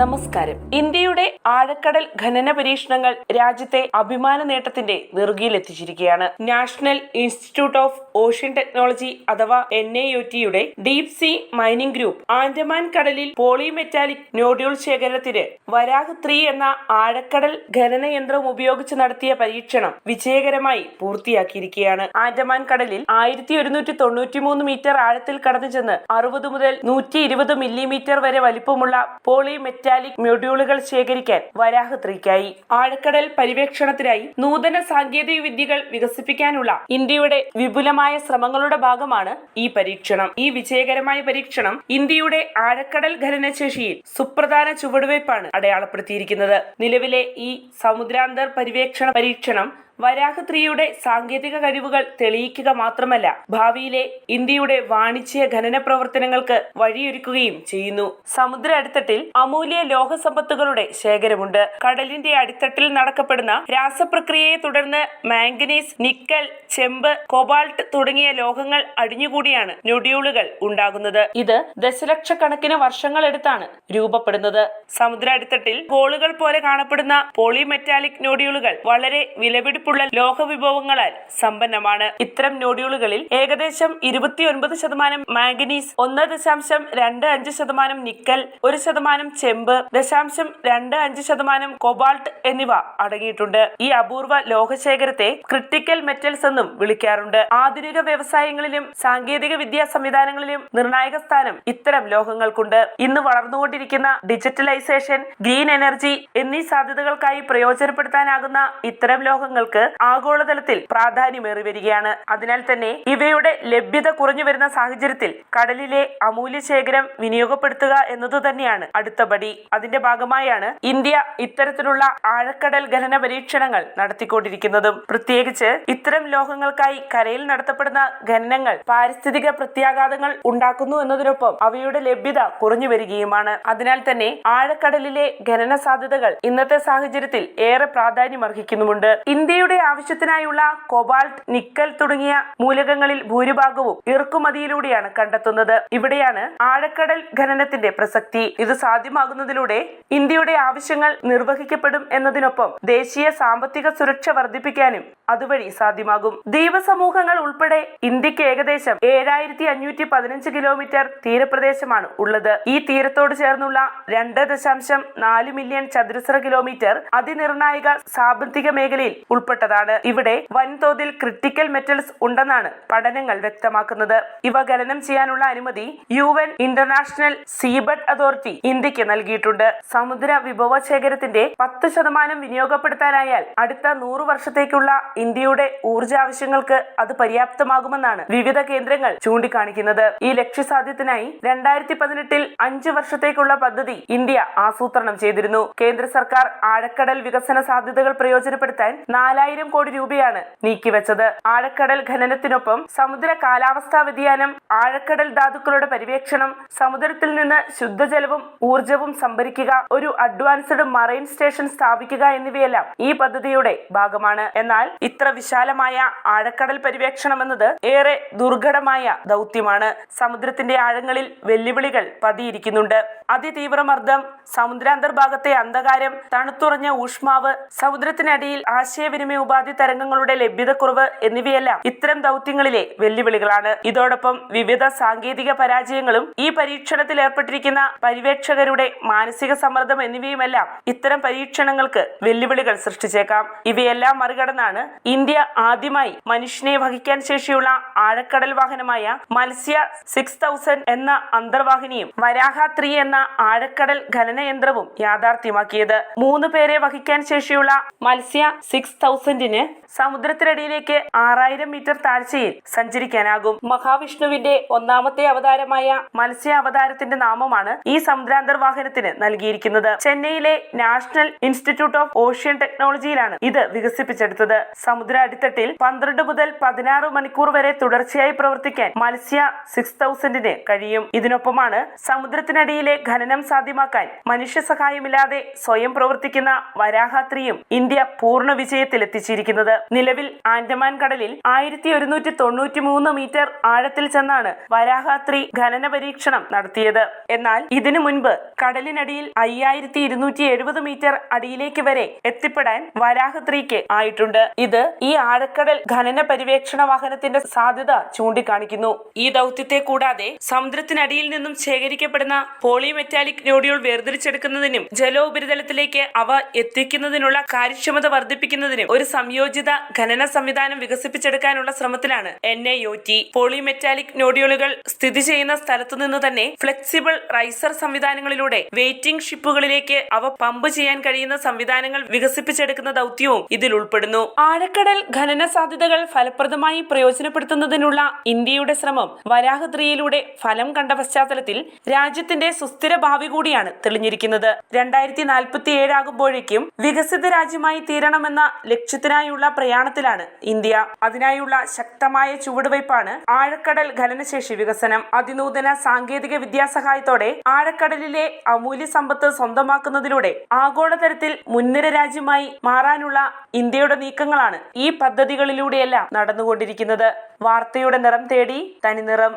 നമസ്കാരം. ഇന്ത്യയുടെ ആഴക്കടൽ ഖനന പരീക്ഷണങ്ങൾ രാജ്യത്തെ അഭിമാന നേട്ടത്തിന്റെ നെറുകയിലെത്തിച്ചിരിക്കുകയാണ്. National institute of ocean technology അഥവാ എൻ എ യു ടിയുടെ deep sea mining group Andaman കടലിൽ പോളിമെറ്റാലിക് നോഡ്യൂൾ ശേഖരത്തിന് വരാഗ് ത്രീ എന്ന ആഴക്കടൽ ഖനന യന്ത്രം ഉപയോഗിച്ച് നടത്തിയ പരീക്ഷണം വിജയകരമായി പൂർത്തിയാക്കിയിരിക്കുകയാണ്. ആൻഡമാൻ കടലിൽ ആയിരത്തി ഒരുന്നൂറ്റി തൊണ്ണൂറ്റിമൂന്ന് മീറ്റർ ആഴത്തിൽ കടന്നു ചെന്ന് അറുപത് മുതൽ നൂറ്റി ഇരുപത് മില്ലിമീറ്റർ വരെ വലിപ്പമുള്ള പോളി മെറ്റാലിക് മൊഡ്യൂളുകൾ ശേഖരിക്കാൻ വരാഹ് ത്രീക്കായി. ആഴക്കടൽ പര്യവേക്ഷണത്തിനായി നൂതന സാങ്കേതിക വിദ്യകൾ വികസിപ്പിക്കാനുള്ള ഇന്ത്യയുടെ വിപുലമായ ശ്രമങ്ങളുടെ ഭാഗമാണ് ഈ പരീക്ഷണം. ഈ വിജയകരമായ പരീക്ഷണം ഇന്ത്യയുടെ ആഴക്കടൽ ഖനനശേഷിയിൽ സുപ്രധാന ചുവടുവയ്പ്പാണ് അടയാളപ്പെടുത്തിയിരിക്കുന്നത്. നിലവിലെ ഈ സമുദ്രാന്തർ പര്യവേക്ഷണ പരീക്ഷണം വരാഹ് ത്രീയുടെ സാങ്കേതിക കഴിവുകൾ തെളിയിക്കുക മാത്രമല്ല ഭാവിയിലെ ഇന്ത്യയുടെ വാണിജ്യ ഖനന പ്രവർത്തനങ്ങൾക്ക് വഴിയൊരുക്കുകയും ചെയ്യുന്നു. സമുദ്ര അടിത്തട്ടിൽ അമൂല്യ ലോഹസമ്പത്തുകളുടെ ശേഖരമുണ്ട്. കടലിന്റെ അടിത്തട്ടിൽ നടക്കപ്പെടുന്ന രാസപ്രക്രിയയെ തുടർന്ന് മാംഗനീസ് നിക്കൽ ചെമ്പ് കൊബാൾട്ട് തുടങ്ങിയ ലോഹങ്ങൾ അടിഞ്ഞുകൂടിയാണ് നൊഡ്യൂളുകൾ ഉണ്ടാകുന്നത്. ഇത് ദശലക്ഷക്കണക്കിന് വർഷങ്ങളെടുത്താണ് രൂപപ്പെടുന്നത്. സമുദ്ര അടിത്തട്ടിൽ ഗോളുകൾ പോലെ കാണപ്പെടുന്ന പോളിമെറ്റാലിക് നൊഡ്യൂളുകൾ വളരെ വിലപിടിപ്പുള്ള ലോഹവിഭവങ്ങളാൽ സമ്പന്നമാണ്. ഇത്തരം നോഡ്യൂളുകളിൽ ഏകദേശം ഇരുപത്തിയൊൻപത് ശതമാനം മാംഗനീസ് ഒന്ന് ദശാംശം രണ്ട് അഞ്ച് ശതമാനം നിക്കൽ ഒരു ശതമാനം ചെമ്പ് ദശാംശം രണ്ട് അഞ്ച് ശതമാനം കൊബാൾട്ട് എന്നിവ അടങ്ങിയിട്ടുണ്ട്. ഈ അപൂർവ ലോഹശേഖരത്തെ ക്രിട്ടിക്കൽ മെറ്റൽസ് എന്നും വിളിക്കാറുണ്ട്. ആധുനിക വ്യവസായങ്ങളിലും സാങ്കേതിക വിദ്യാ സംവിധാനങ്ങളിലും നിർണായക സ്ഥാനം ഇത്തരം ലോഹങ്ങൾക്കുണ്ട്. ഇന്ന് വളർന്നുകൊണ്ടിരിക്കുന്ന ഡിജിറ്റലൈസേഷൻ ഗ്രീൻ എനർജി എന്നീ സാധ്യതകൾക്കായി പ്രയോജനപ്പെടുത്താനാകുന്ന ഇത്തരം ലോഹങ്ങൾക്ക് ആഗോളതലത്തിൽ പ്രാധാന്യമേറി വരികയാണ് അതിനാൽ തന്നെ ഇവയുടെ ലഭ്യത കുറഞ്ഞു വരുന്ന സാഹചര്യത്തിൽ കടലിലെ അമൂല്യ ശേഖരം വിനിയോഗപ്പെടുത്തുക എന്നതു തന്നെയാണ് അടുത്ത പടി. അതിന്റെ ഭാഗമായാണ് ഇന്ത്യ ഇത്തരത്തിലുള്ള ആഴക്കടൽ ഖനന പരീക്ഷണങ്ങൾ നടത്തിക്കൊണ്ടിരിക്കുന്നതും. പ്രത്യേകിച്ച് ഇത്തരം ലോഹങ്ങൾക്കായി കരയിൽ നടത്തപ്പെടുന്ന ഖനനങ്ങൾ പാരിസ്ഥിതിക പ്രത്യാഘാതങ്ങൾ ഉണ്ടാക്കുന്നു എന്നതിനൊപ്പം അവയുടെ ലഭ്യത കുറഞ്ഞു വരികയുമാണ് അതിനാൽ തന്നെ ആഴക്കടലിലെ ഖനന സാധ്യതകൾ ഇന്നത്തെ സാഹചര്യത്തിൽ ഏറെ പ്രാധാന്യമർഹിക്കുന്നുമുണ്ട്. ഇന്ത്യയുടെ ആവശ്യത്തിനായുള്ള കൊബാൾട്ട് നിക്കൽ തുടങ്ങിയ മൂലകങ്ങളിൽ ഭൂരിഭാഗവും ഇറക്കുമതിയിലൂടെയാണ് കണ്ടെത്തുന്നത്. ഇവിടെയാണ് ആഴക്കടൽ ഖനനത്തിന്റെ പ്രസക്തി. ഇത് സാധ്യമാകുന്നതിലൂടെ ഇന്ത്യയുടെ ആവശ്യങ്ങൾ നിർവഹിക്കപ്പെടും എന്നതിനൊപ്പം ദേശീയ സാമ്പത്തിക സുരക്ഷ വർദ്ധിപ്പിക്കാനും അതുവഴി സാധ്യമാകും. ദ്വീപസമൂഹങ്ങൾ ഉൾപ്പെടെ ഇന്ത്യയ്ക്ക് ഏകദേശം ഏഴായിരത്തി അഞ്ഞൂറ്റി പതിനഞ്ച് കിലോമീറ്റർ തീരപ്രദേശമാണ് ഉള്ളത്. ഈ തീരത്തോട് ചേർന്നുള്ള രണ്ട് ദശാംശം നാല് മില്യൺ ചതുരശ്ര കിലോമീറ്റർ അതിനിർണായക സാമ്പത്തിക മേഖലയിൽ ഉൾപ്പെട്ടതാണ്. ഇവിടെ വൻതോതിൽ ക്രിട്ടിക്കൽ മെറ്റൽസ് ഉണ്ടെന്നാണ് പഠനങ്ങൾ വ്യക്തമാക്കുന്നത്. ഇവ ഖനനം ചെയ്യാനുള്ള അനുമതി U N international seabed authority ഇന്ത്യയ്ക്ക് നൽകിയിട്ടുണ്ട്. സമുദ്ര വിഭവ ശേഖരത്തിന്റെ പത്ത് ശതമാനം വിനിയോഗപ്പെടുത്താനായാൽ അടുത്ത നൂറു വർഷത്തേക്കുള്ള ഇന്ത്യയുടെ ഊർജ ആവശ്യങ്ങൾക്ക് അത് പര്യാപ്തമാകുമെന്നാണ് വിവിധ കേന്ദ്രങ്ങൾ ചൂണ്ടിക്കാണിക്കുന്നത്. ഈ ലക്ഷ്യസാധ്യത്തിനായി രണ്ടായിരത്തി പതിനെട്ടിൽ അഞ്ച് വർഷത്തേക്കുള്ള പദ്ധതി ഇന്ത്യ ആസൂത്രണം ചെയ്തിരുന്നു. കേന്ദ്ര സർക്കാർ ആഴക്കടൽ വികസന സാധ്യതകൾ പ്രയോജനപ്പെടുത്താൻ നാലായിരം കോടി രൂപയാണ് നീക്കിവെച്ചത്. ആഴക്കടൽ ഖനനത്തിനൊപ്പം സമുദ്ര കാലാവസ്ഥാ വ്യതിയാനം ആഴക്കടൽ ധാതുക്കളുടെ പരിവേക്ഷണം സമുദ്രത്തിൽ നിന്ന് ശുദ്ധജലവും ഊർജവും സംഭരിക്കുക ഒരു അഡ്വാൻസ്ഡ് മറൈൻ സ്റ്റേഷൻ സ്ഥാപിക്കുക എന്നിവയെല്ലാം ഈ പദ്ധതിയുടെ ഭാഗമാണ്. എന്നാൽ ഇത്ര വിശാലമായ ആഴക്കടൽ പരിവേക്ഷണം എന്നത് ഏറെ ദുർഘടമായ ദൗത്യമാണ്. സമുദ്രത്തിന്റെ ആഴങ്ങളിൽ വെല്ലുവിളികൾ പതിയിരിക്കുന്നുണ്ട്. അതിതീവ്രമർദ്ദം സമുദ്രാന്തർഭാഗത്തെ അന്ധകാരം തണുത്തുറഞ്ഞ ഊഷ്മാവ് സമുദ്രത്തിനടിയിൽ ആശയവിനിമയ ഉപാധി തരംഗങ്ങളുടെ ലഭ്യതക്കുറവ് എന്നിവയെല്ലാം ഇത്തരം ദൗത്യങ്ങളിലെ വെല്ലുവിളികളാണ്. ഇതോടൊപ്പം വിവിധ സാങ്കേതിക പരാജയങ്ങളും ഈ പരീക്ഷണത്തിൽ ഏർപ്പെട്ടിരിക്കുന്ന പര്യവേക്ഷകരുടെ മാനസിക സമ്മർദ്ദം എന്നിവയുമെല്ലാം ഇത്തരം പരീക്ഷണങ്ങൾക്ക് വെല്ലുവിളികൾ സൃഷ്ടിച്ചേക്കാം. ഇവയെല്ലാം മറികടന്നാണ് ഇന്ത്യ ആദ്യമായി മനുഷ്യനെ വഹിക്കാൻ ശേഷിയുള്ള ആഴക്കടൽ വാഹനമായ മത്സ്യ സിക്സ് തൗസൻഡ് എന്ന അന്തർവാഹിനിയും വരാഹ ത്രീ എന്ന ആഴക്കടൽ ഖനനയന്ത്രവും യാഥാർത്ഥ്യമാക്കിയത്. മൂന്ന് പേരെ വഹിക്കാൻ ശേഷിയുള്ള മത്സ്യ സിക്സ് തൗസൻഡിന് സമുദ്രത്തിനടിയിലേക്ക് ആറായിരം മീറ്റർ താഴ്ചയിൽ സഞ്ചരിക്കാനാകും. മഹാവിഷ്ണുവിന്റെ ഒന്നാമത്തെ അവതാരമായ മത്സ്യ അവതാരത്തിന്റെ നാമമാണ് ഈ സമുദ്രാന്തർവാഹനത്തിന് നൽകിയിരിക്കുന്നത്. ചെന്നൈയിലെ നാഷണൽ ഇൻസ്റ്റിറ്റ്യൂട്ട് ഓഫ് ഓഷ്യൻ ടെക്നോളജിയിലാണ് ഇത് വികസിപ്പിച്ചെടുത്തത്. സമുദ്ര അടിത്തട്ടിൽ പന്ത്രണ്ട് മുതൽ പതിനാറ് മണിക്കൂർ വരെ തുടർച്ചയായി പ്രവർത്തിക്കാൻ മത്സ്യ സിക്സ് തൗസൻഡിന് കഴിയും. ഇതിനൊപ്പമാണ് സമുദ്രത്തിനടിയിലെ ഖനനം സാധ്യമാക്കാൻ മനുഷ്യ സഹായമില്ലാതെ സ്വയം പ്രവർത്തിക്കുന്ന വരാഹാത്രിയും ഇന്ത്യ പൂർണ വിജയത്തിലെത്തിച്ചിരിക്കുന്നത് നിലവിൽ ആൻഡമാൻ കടലിൽ ആയിരത്തി ഒരുന്നൂറ്റി തൊണ്ണൂറ്റി മൂന്ന് മീറ്റർ ആഴത്തിൽ ചെന്നാണ് വരാഹാത്രി ഖനന പരീക്ഷണം നടത്തിയത്. എന്നാൽ ഇതിനു മുൻപ് കടലിനടിയിൽ അയ്യായിരത്തി ഇരുന്നൂറ്റി എഴുപത് മീറ്റർ അടിയിലേക്ക് വരെ എത്തിപ്പെടാൻ വരാഹത്രിക്ക് ആയിട്ടുണ്ട്. ഇത് ഈ ആഴക്കടൽ ഖനന പര്യവേക്ഷണ വാഹനത്തിന്റെ സാധ്യത ചൂണ്ടിക്കാണിക്കുന്നു. ഈ ദൗത്യത്തെ കൂടാതെ സമുദ്രത്തിനടിയിൽ നിന്നും ശേഖരിക്കപ്പെടുന്ന പോളിമെറ്റാലിക് നോഡിയോൾ വേർതിരിച്ചെടുക്കുന്നതിനും ജലോപരിതലത്തിലേക്ക് അവ എത്തിക്കുന്നതിനുള്ള കാര്യക്ഷമത വർദ്ധിപ്പിക്കുന്നതിനും ഒരു സംയോജിത ഖനന സംവിധാനം വികസിപ്പിച്ചെടുക്കാനുള്ള ശ്രമത്തിലാണ് N A U T polymetallic നോഡിയോളുകൾ സ്ഥിതി ചെയ്യുന്ന സ്ഥലത്തു നിന്ന് തന്നെ ഫ്ലെക്സിബിൾ റൈസർ സംവിധാനങ്ങളിലൂടെ വെയിറ്റിംഗ് ഷിപ്പുകളിലേക്ക് അവ പമ്പ് ചെയ്യാൻ കഴിയുന്ന സംവിധാനങ്ങൾ വികസിപ്പിച്ചെടുക്കുന്ന ദൗത്യവും ഇതിൽ ഉൾപ്പെടുന്നു. ആഴക്കടൽ ഖനന സാധ്യതകൾ ഫലപ്രദമായി പ്രയോജനപ്പെടുത്തുന്നതിനുള്ള ഇന്ത്യയുടെ ശ്രമം വരാഹദ്രിയിലൂടെ ഫലം കണ്ട പശ്ചാത്തലത്തിൽ രാജ്യത്തിന്റെ സുസ്ഥിര ഭാവി കൂടിയാണ് തെളിഞ്ഞിരിക്കുന്നത്. രണ്ടായിരത്തി നാൽപ്പത്തി ഏഴാകുമ്പോഴേക്കും വികസിത രാജ്യമായി തീരണമെന്ന ലക്ഷ്യത്തിനായുള്ള പ്രയാണത്തിലാണ് ഇന്ത്യ. അതിനായുള്ള ശക്തമായ ചുവടുവയ്പാണ് ആഴക്കടൽ ഖനനശേഷി വികസനം. അതിനൂതന സാങ്കേതിക വിദ്യാസഹായത്തോടെ ആഴക്കടലിലെ അമൂല്യ സമ്പത്ത് സ്വന്തമാക്കുന്നതിലൂടെ ആഗോളതലത്തിൽ മുൻനിര രാജ്യമായി മാറാനുള്ള ഇന്ത്യയുടെ നീക്കങ്ങളാണ് ഈ പദ്ധതികളിലൂടെയെല്ലാം നടന്നുകൊണ്ടിരിക്കുന്നത്. വാർത്തയുടെ നിറം തേടി തനിനിറം